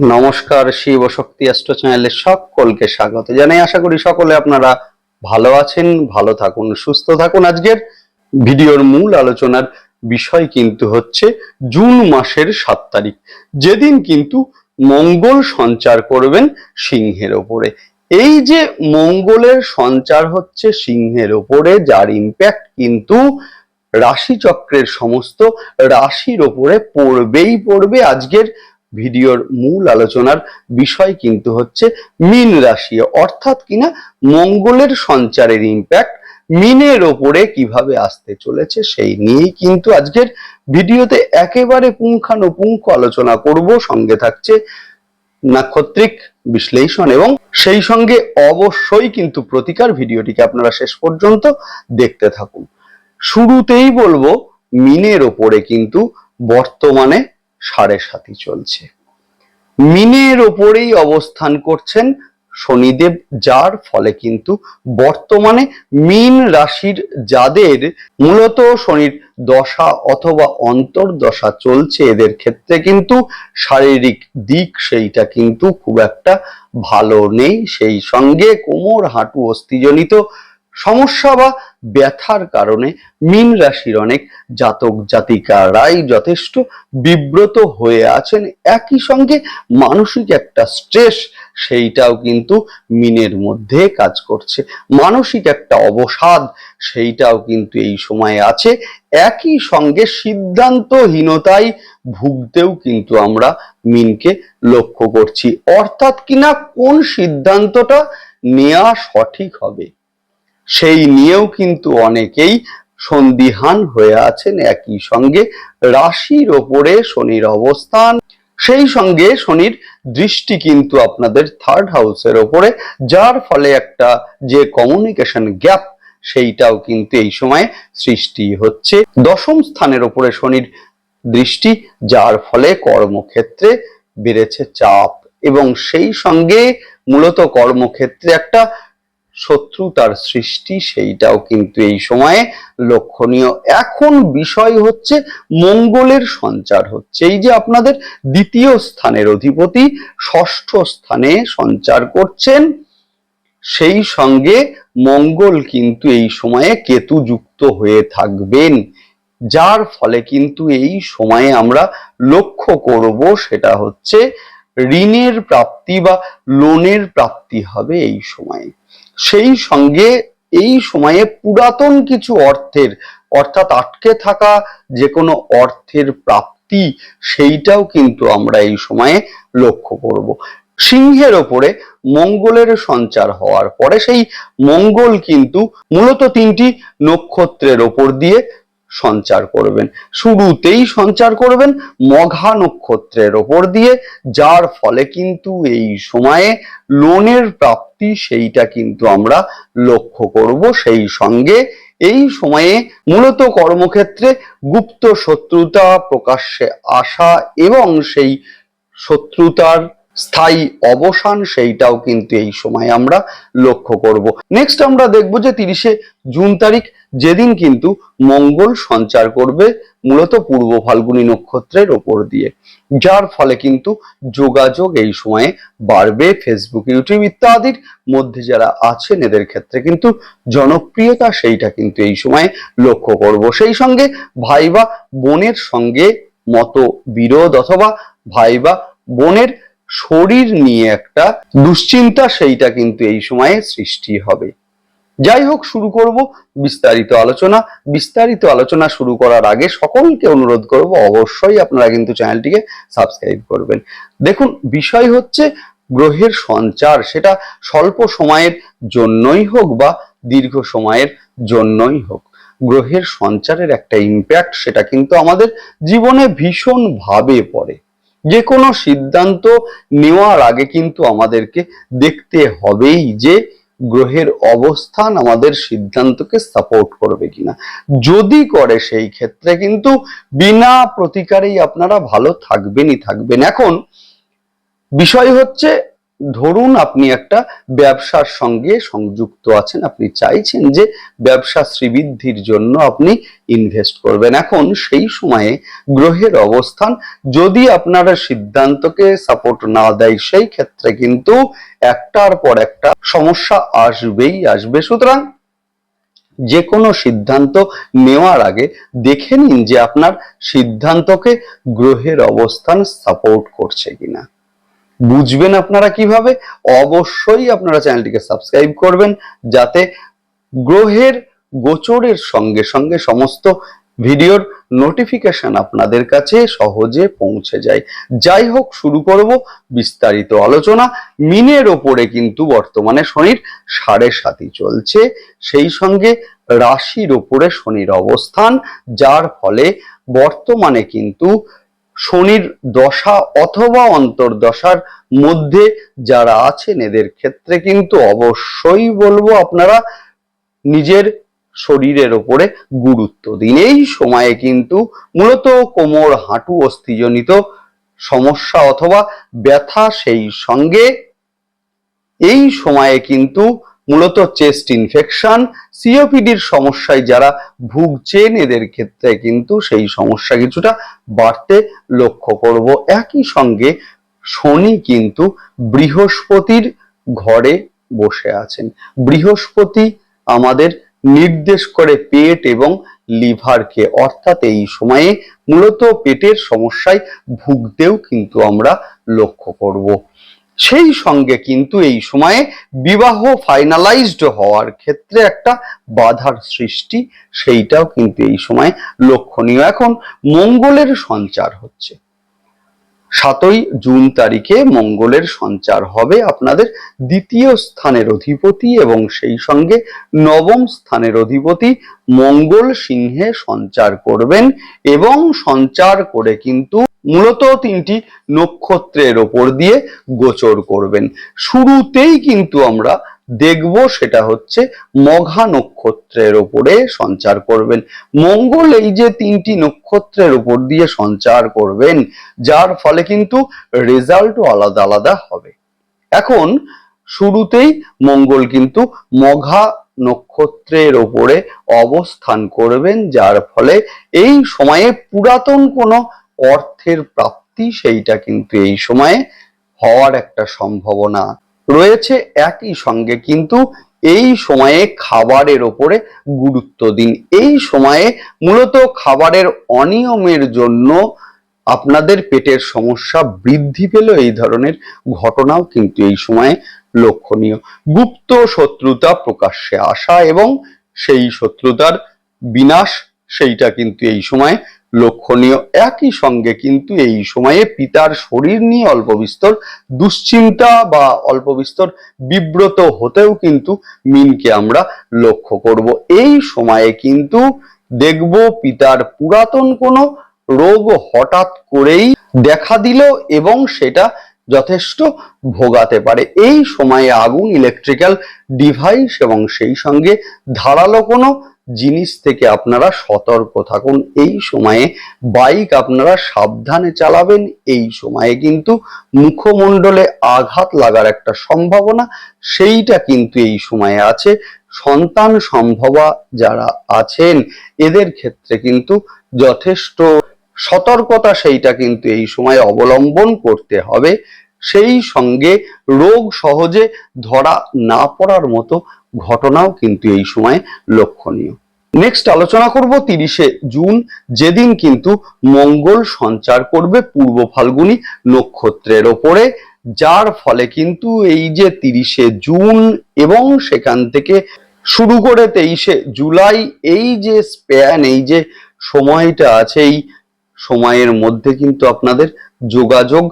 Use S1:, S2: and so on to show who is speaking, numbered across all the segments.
S1: নমস্কার, শিব শক্তি অ্যাস্ট্রো চ্যানেলে সকলকে স্বাগত জানাই। আশা করি সকলে আপনারা ভালো আছেন, ভালো থাকুন, সুস্থ থাকুন। আজকের ভিডিওর মূল আলোচনার বিষয় কিন্তু হচ্ছে জুন মাসের সাত তারিখ। যেদিন কিন্তু মঙ্গল সঞ্চার করবেন সিংহের ওপরে। এই যে মঙ্গলের সঞ্চার হচ্ছে সিংহের ওপরে, যার ইম্প্যাক্ট কিন্তু রাশিচক্রের সমস্ত রাশির ওপরে পড়বেই পড়বে। আজকের ভিডিওর মূল আলোচনার বিষয় কিন্তু হচ্ছে মিন রাশি। অর্থাৎ কিনা মঙ্গলের সঞ্চারের ইম্প্যাক্ট মিনের ওপরে কীভাবে আসতে চলেছে সেই নিয়েই কিন্তু আজকের ভিডিওতে একেবারে পুঙ্খানুপুঙ্খ আলোচনা করব। সঙ্গে থাকছে নাক্ষত্রিক বিশ্লেষণ এবং সেই সঙ্গে অবশ্যই কিন্তু প্রতিকার। ভিডিওটিকে আপনারা শেষ পর্যন্ত দেখতে থাকুন। শুরুতেই বলব, মিনের ওপরে কিন্তু বর্তমানে সাড়ে সাতি চলছে। মিনের ওপরেই অবস্থান করছেন শনিদেব, যার ফলে কিন্তু বর্তমানে মিন রাশির যাদের মূলত শনির দশা অথবা অন্তর্দশা চলছে, এদের ক্ষেত্রে কিন্তু শারীরিক দিক সেইটা কিন্তু খুব একটা ভালো নেই। সেই সঙ্গে কোমর হাঁটু অস্থিজনিত সমস্যা বা ব্যথার কারণে মীন রাশির অনেক জাতক জাতিকারাই যথেষ্ট বিব্রত হয়ে আছেন। একই সঙ্গে মানসিক একটা স্ট্রেস সেইটাও কিন্তু মিনের মধ্যে কাজ করছে। মানসিক একটা অবসাদ সেইটাও কিন্তু এই সময়ে আছে। একই সঙ্গে সিদ্ধান্তহীনতায় ভুগতেও কিন্তু আমরা মিনকে লক্ষ্য করছি। অর্থাৎ কিনা কোন সিদ্ধান্তটা নেওয়া সঠিক হবে? সেই নিয়েও কিন্তু অনেকেই সন্দিহান হয়ে আছেন একই সঙ্গে। রাশির ওপরে শনির অবস্থান, সেই সঙ্গে শনির দৃষ্টি কিন্তু আপনাদের থার্ড হাউসের ওপরে, যার ফলে একটা যে কমিউনিকেশন গ্যাপ সেইটাও কিন্তু এই সময় সৃষ্টি হচ্ছে। দশম স্থানের ওপরে শনির দৃষ্টি, যার ফলে কর্মক্ষেত্রে বেড়েছে চাপ এবং সেই সঙ্গে মূলত কর্মক্ষেত্রে একটা শত্রুতার সৃষ্টি, সেইটাও কিন্তু এই সময়ে লক্ষণীয়। এখন বিষয় হচ্ছে মঙ্গলের সঞ্চার হচ্ছে। এই যে আপনাদের দ্বিতীয় স্থানের অধিপতি ষষ্ঠ স্থানে সঞ্চার করছেন, সেই সঙ্গে মঙ্গল কিন্তু এই সময়ে কেতু যুক্ত হয়ে থাকবেন, যার ফলে কিন্তু এই সময়ে আমরা লক্ষ্য করব সেটা হচ্ছে ঋণের প্রাপ্তি বা লোনের প্রাপ্তি হবে এই সময়ে। সেই সঙ্গে এই সময়ে পুরাতন কিছু অর্থের, অর্থাৎ আটকে থাকা যে কোনো অর্থের প্রাপ্তি, সেইটাও কিন্তু আমরা এই সময়ে লক্ষ্য করব। সিংহের ওপরে মঙ্গলের সঞ্চার হওয়ার পরে সেই মঙ্গল কিন্তু মূলত তিনটি নক্ষত্রের ওপর দিয়ে সঞ্চার করবেন। শুরুতেই সঞ্চার করবেন মঘা নক্ষত্রের ওপর দিয়ে, যার ফলে কিন্তু এই সময়ে লোনের প্রাপ্তি সেইটা কিন্তু আমরা লক্ষ্য করব। সেই সঙ্গে এই সময়ে মূলত কর্মক্ষেত্রে গুপ্ত শত্রুতা প্রকাশ্যে আসা এবং সেই শত্রুতার স্থায়ী অবসান সেইটাও কিন্তু এই সময় আমরা লক্ষ্য করব। নেক্সট আমরা দেখব যে তিরিশে জুন তারিখ যেদিন কিন্তু মঙ্গল সঞ্চার করবে মূলত পূর্ব ফাল্গুনী নক্ষত্রের ওপর দিয়ে। যার ফলে কিন্তু যোগাযোগ এই সময়ে বাড়বে ফেসবুক ইউটিউব ইত্যাদির মধ্যে যারা আছেন এদের ক্ষেত্রে কিন্তু জনপ্রিয়তা সেইটা কিন্তু এই সময়ে লক্ষ্য করব। সেই সঙ্গে ভাই বা বোনের সঙ্গে মত বিরোধ অথবা ভাই বা বোনের শরীর নিয়ে একটা দুশ্চিন্তা সেইটা কিন্তু এই সময়ে সৃষ্টি হবে। যাই হোক, শুরু করব বিস্তারিত আলোচনা। বিস্তারিত আলোচনা শুরু করার আগে সকলকে অনুরোধ করব, অবশ্যই আপনারা কিন্তু চ্যানেলটিকে সাবস্ক্রাইব করবেন। দেখুন, বিষয় হচ্ছে গ্রহের সঞ্চার। সেটা স্বল্প সময়ের জন্যই হোক বা দীর্ঘ সময়ের জন্যই হোক, গ্রহের সঞ্চারের একটা ইম্প্যাক্ট সেটা কিন্তু আমাদের জীবনে ভীষণ ভাবে পড়ে। যে কোনো সিদ্ধান্ত নেওয়ার আগে কিন্তু আমাদেরকে দেখতে হবেই যে গ্রহের অবস্থান আমাদের সিদ্ধান্তকে সাপোর্ট করবে কিনা। যদি করে সেই ক্ষেত্রে কিন্তু বিনা প্রতিকারেই আপনারা ভালো থাকবেনই থাকবেন। এখন বিষয় হচ্ছে ধরুন আপনি একটা ব্যবসার সঙ্গে সংযুক্ত আছেন, আপনি চাইছেন যে ব্যবসা শ্রীবৃদ্ধির জন্য আপনি ইনভেস্ট করবেন। এখন সেই সময়ে গ্রহের অবস্থান, যদি আপনারা সিদ্ধান্তকে সাপোর্ট না দেয়, সেই ক্ষেত্রে কিন্তু একটার পর একটা সমস্যা আসবেই আসবে। সুতরাং যে কোনো সিদ্ধান্ত নেওয়ার আগে দেখে নিন যে আপনার সিদ্ধান্তকে গ্রহের অবস্থান সাপোর্ট করছে কিনা। বুঝবেন আপনারা কীভাবে, অবশ্যই আপনারা চ্যানেলটিকে সাবস্ক্রাইব করবেন যাতে গ্রহের গোচরের সঙ্গে সঙ্গে সমস্ত ভিডিওর নোটিফিকেশন আপনাদের কাছে সহজে পৌঁছে যায়। যাই হোক, শুরু করব বিস্তারিত আলোচনা। মিনের ওপরে কিন্তু বর্তমানে শনির সাড়ে সাতই চলছে। সেই সঙ্গে রাশির ওপরে শনির অবস্থান, যার ফলে বর্তমানে কিন্তু শনির দশা অথবা অন্তর্দশার মধ্যে যারা আছেন, এদের ক্ষেত্রে কিন্তু অবশ্যই বলব আপনারা নিজের শরীরের ওপরে গুরুত্ব দিন। এই সময়ে কিন্তু মূলত কোমর, হাঁটু, অস্থিজনিত সমস্যা অথবা ব্যথা সেই সঙ্গে। এই সময়ে কিন্তু মূলত চেস্ট ইনফেকশন সিওপিডির সমস্যায় যারা ভুগছেন, এদের ক্ষেত্রে কিন্তু সেই সমস্যা কিছুটা বাড়তে লক্ষ্য করব। একই সঙ্গে শনি কিন্তু বৃহস্পতির ঘরে বসে আছেন। বৃহস্পতি আমাদের নির্দেশ করে পেট এবং লিভারকে, অর্থাৎ এই সময়ে মূলত পেটের সমস্যায় ভুগতেও কিন্তু আমরা লক্ষ্য করব। সেই সঙ্গে কিন্তু এই সময়ে বিবাহ ফাইনালাইজড হওয়ার ক্ষেত্রে একটা বাধার সৃষ্টি, সেইটাও কিন্তু এই সময় লক্ষণীয়। এখন মঙ্গলের সঞ্চার হচ্ছে। সাতই জুন তারিখে মঙ্গলের সঞ্চার হবে আপনাদের দ্বিতীয় স্থানের অধিপতি এবং সেই সঙ্গে নবম স্থানের অধিপতি মঙ্গল সিংহে সঞ্চার করবেন এবং সঞ্চার করে কিন্তু মূলত তিনটি নক্ষত্রের ওপর দিয়ে গোচর করবেন। শুরুতেই কিন্তু আমরা দেখব সেটা হচ্ছে মঘা নক্ষত্রের ওপরে সঞ্চার করবেন। মঙ্গল এই যে তিনটি নক্ষত্রের উপর দিয়ে সঞ্চার করবেন, যার ফলে কিন্তু রেজাল্টও আলাদা আলাদা হবে। এখন শুরুতেই মঙ্গল কিন্তু মঘা নক্ষত্রের ওপরে অবস্থান করবেন, যার ফলে এই সময়ে পুরাতন কোনো অর্থের প্রাপ্তি সেইটা কিন্তু এই সময়ে হওয়ার একটা সম্ভাবনা রয়েছে একই সঙ্গে, কিন্তু এই সময়ে খাবারের ওপরে গুরুত্ব দিন। এই সময়ে মূলত খাবারের অনিয়মের জন্য আপনাদের পেটের সমস্যা বৃদ্ধি পেল এই ধরনের ঘটনাও কিন্তু এই সময়ে লক্ষণীয়। গুপ্ত শত্রুতা প্রকাশ্যে আসা এবং সেই শত্রুতার বিনাশ, সেইটা কিন্তু এই সময়ে লক্ষণীয় একই সঙ্গে কিন্তু এই সময়ে পিতার শরীর নিয়ে অল্প বিস্তর দুশ্চিন্তা বা অল্প বিস্তর বিব্রত হতেও কিন্তু মিনকে আমরা লক্ষ্য করব। এই সময়ে কিন্তু দেখব পিতার পুরাতন কোনো রোগ হঠাৎ করেই দেখা দিল এবং সেটা যথেষ্ট ভোগাতে পারে। এই সময়ে আগুন ইলেকট্রিক্যাল ডিভাইস এবং সেই সঙ্গে ধারালো কোনো জিনিস থেকে আপনারা সতর্ক থাকুন। এই সময়ে বাইক আপনারা সাবধানে চালাবেন। এই সময়ে কিন্তু মুখমণ্ডলে আঘাত লাগার একটা সম্ভাবনা, সেইটা কিন্তু এই সময়ে আছে। সন্তান সম্ভবা যারা আছেন, এদের ক্ষেত্রে কিন্তু যথেষ্ট সতর্কতা সেইটা কিন্তু এই সময় অবলম্বন করতে হবে। সেই সঙ্গে রোগ সহজে ধরা না পড়ার মতো ঘটনাও কিন্তু এই সময় লক্ষণীয়। নেক্সট আলোচনা করব তিরিশে জুন। যেদিন কিন্তু মঙ্গল সঞ্চার করবে পূর্ব ফাল্গুনী নক্ষত্রের ওপরে, যার ফলে কিন্তু এই যে তিরিশে জুন এবং সেখান থেকে শুরু করে তেইশে জুলাই, এই যে স্প্যান এই যে সময়টা আছে, এই সময়ের মধ্যে কিন্তু আপনাদের যোগাযোগ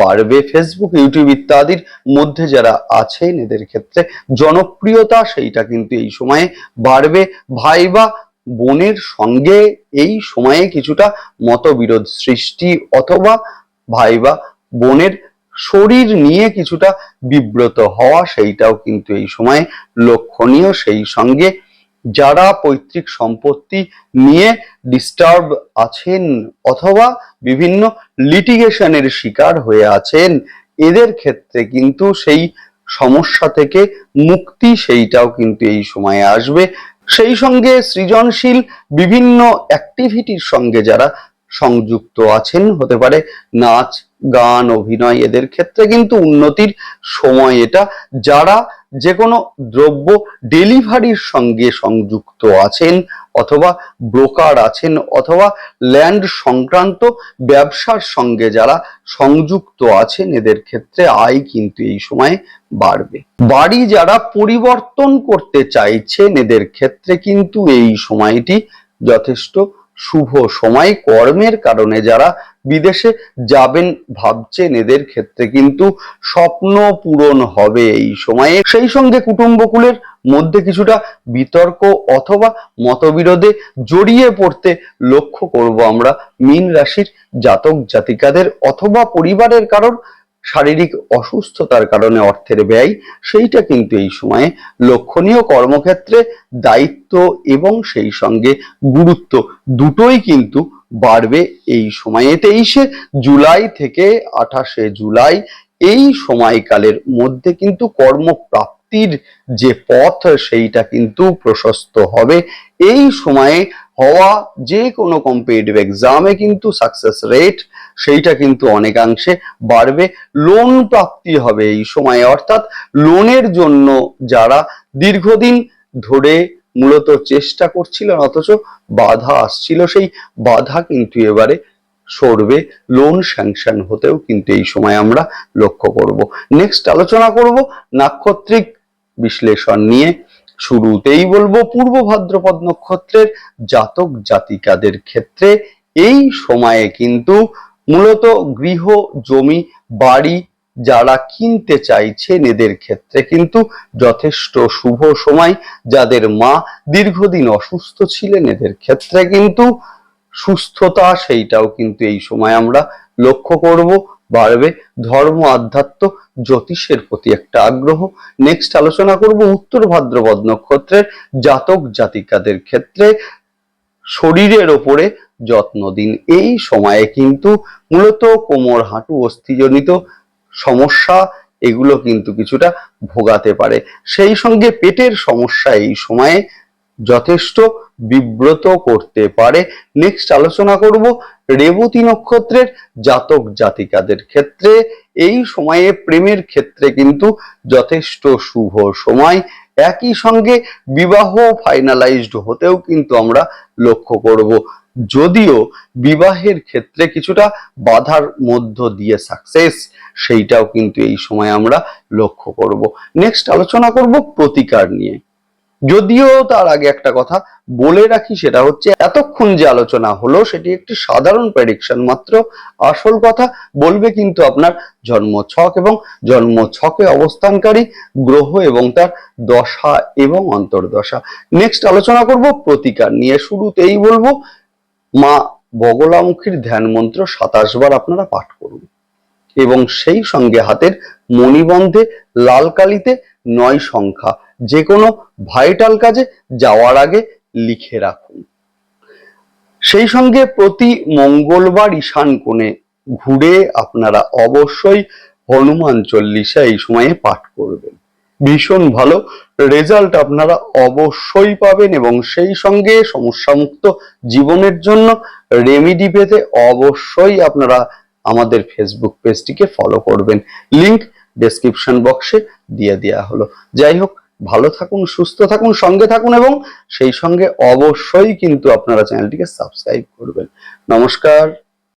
S1: বাড়বে। ফেসবুক ইউটিউব ইত্যাদির মধ্যে যারা আছেন, এদের ক্ষেত্রে জনপ্রিয়তা সেইটা কিন্তু এই সময়ে বাড়বে। ভাই বা বোনের সঙ্গে এই সময়ে কিছুটা মতবিরোধ সৃষ্টি অথবা ভাই বা বোনের শরীর নিয়ে কিছুটা বিব্রত হওয়া সেইটাও কিন্তু এই সময়ে লক্ষণীয়। সেই সঙ্গে যারা পৈতৃক সম্পত্তি নিয়ে ডিস্টার্ব আছেন অথবা বিভিন্ন লিটিগেশনের শিকার হয়ে আছেন, এদের ক্ষেত্রে কিন্তু সেই সমস্যা থেকে মুক্তি সেইটাও কিন্তু এই সময়ে আসবে। সেই সঙ্গে সৃজনশীল বিভিন্ন অ্যাক্টিভিটির সঙ্গে যারা সংযুক্ত আছেন, হতে পারে নাচ গান, অভিনয় এদের ক্ষেত্রে কিন্তু উন্নতির সময় এটা। যারা যে কোনো দ্রব্য ডেলিভারির সঙ্গে সংযুক্ত আছেন অথবা ব্রোকার আছেন অথবা ল্যান্ড সংক্রান্ত ব্যবসার সঙ্গে যারা সংযুক্ত আছেন, এদের ক্ষেত্রে আয় কিন্তু এই সময়ে বাড়বে। বাড়ি যারা পরিবর্তন করতে চাইছেন, এদের ক্ষেত্রে কিন্তু এই সময়টি যথেষ্ট শুভ সময়। কর্মের কারণে যারা বিদেশে যাবেন ভাবছেন, এদের ক্ষেত্রে কিন্তু স্বপ্ন পূরণ হবে এই সময়ে। সেই সঙ্গে কুটুম্বকুলের মধ্যে কিছুটা বিতর্ক অথবা মতবিরোধে জড়িয়ে পড়তে লক্ষ্য করব আমরা। মীন রাশির জাতক জাতিকাদের অথবা পরিবারের কারণ শারীরিক অসুস্থতার কারণে অর্থের ব্যয়, সেইটা কিন্তু এই সময়ে লক্ষণীয় কর্মক্ষেত্রে দায়িত্ব এবং সেই সঙ্গে গুরুত্ব দুটোই কিন্তু বাড়বে এই সময়ে। তেইশে জুলাই থেকে আঠাশে জুলাই এই সময়কালের মধ্যে কিন্তু কর্মপ্রাপ্তির যে পথ, সেইটা কিন্তু প্রশস্ত হবে। এই সময়ে হওয়া যে কোনো কম্পিটিটিভ এক্সামে কিন্তু সাকসেস রেট সেইটা কিন্তু অনেকাংশে বাড়বে। লোন প্রাপ্তি হবে এই সময়ে। অর্থাৎ লোনের জন্য যারা দীর্ঘদিন ধরে মূলত চেষ্টা করছিলেন অথচ বাধা আসছিল, সেই বাধা কিন্তু এবারে সরবে। লোন স্যাংশন হতেও কিন্তু এই সময় আমরা লক্ষ্য করব। নেক্সট আলোচনা করব নাক্ষত্রিক বিশ্লেষণ নিয়ে শুরুতেই বলব পূর্ব ভাদ্রপদ নক্ষত্রের জাতক জাতিকাদের ক্ষেত্রে এই সময়ে কিন্তু মূলত গৃহ, জমি, বাড়ি যারা কিনতে চাইছেন এদের ক্ষেত্রে কিন্তু যথেষ্ট শুভ সময়। যাদের মা দীর্ঘদিন অসুস্থ ছিলেন এদের ক্ষেত্রে কিন্তু সুস্থতা সেইটাও কিন্তু এই সময় আমরা লক্ষ্য করব। বাড়বে। ধর্ম আধ্যাত্ম জ্যোতিষের প্রতি একটা আগ্রহ। নেক্সট আলোচনা করব উত্তর ভাদ্রপদ নক্ষত্রের জাতক জাতিকাদের ক্ষেত্রে শরীরের ওপরে যত্ন দিন। এই সময়ে কিন্তু মূলত কোমর, হাঁটু, অস্থিজনিত সমস্যা, এগুলো কিন্তু কিছুটা ভোগাতে পারে। সেই সঙ্গে পেটের সমস্যা এই সময়ে যথেষ্ট বিব্রত করতে পারে। নেক্সট আলোচনা করব রেবতী নক্ষত্রের জাতক জাতিকাদের ক্ষেত্রে। এই সময়ে প্রেমের ক্ষেত্রে কিন্তু যথেষ্ট শুভ সময়। একই সঙ্গে বিবাহ ফাইনালাইজড হতেও কিন্তু আমরা লক্ষ্য করব। যদিও বিবাহের ক্ষেত্রে কিছুটা বাধার মধ্য দিয়ে সাকসেস সেইটাও কিন্তু এই সময় আমরা লক্ষ্য করব। নেক্সট আলোচনা করব প্রতিকার নিয়ে। যদিও তার আগে একটা কথা বলে রাখি, সেটা হচ্ছে এতক্ষণ যে আলোচনা হলো, সেটি একটি সাধারণ প্রেডিকশন মাত্র। আসল কথা, বলবে কিন্তু আপনার জন্ম ছক এবং জন্ম ছকে অবস্থানকারী গ্রহ এবং তার দশা এবং অন্তর্দশা। নেক্সট আলোচনা করব, প্রতিকার নিয়ে শুরুতেই বলব, মা বগলামুখীর ধ্যান মন্ত্র সাতাশ বার আপনারা পাঠ করুন। এবং সেই সঙ্গে হাতের মণিবন্ধে লাল কালিতে নয় সংখ্যা যে কোনো ভাইটাল কাজে যাওয়ার আগে লিখে রাখুন। সেই সঙ্গে প্রতি মঙ্গলবার ঈশান কোণে ঘুরে আপনারা অবশ্যই হনুমান চল্লিশা এই সময়ে পাঠ করবেন। ভীষণ ভালো রেজাল্ট আপনারা অবশ্যই পাবেন এবং সেই সঙ্গে সমস্যামুক্ত জীবনের জন্য রেমিডি পেতে অবশ্যই আপনারা আমাদের ফেসবুক পেজটিকে ফলো করবেন। লিংক ডেসক্রিপশন বক্সে দিয়ে দেওয়া হলো। যাই হোক ভালো থাকুন, সুস্থ থাকুন, সঙ্গে থাকুন এবং সেই সঙ্গে অবশ্যই কিন্তু আপনারা চ্যানেলটিকে সাবস্ক্রাইব করবেন। নমস্কার।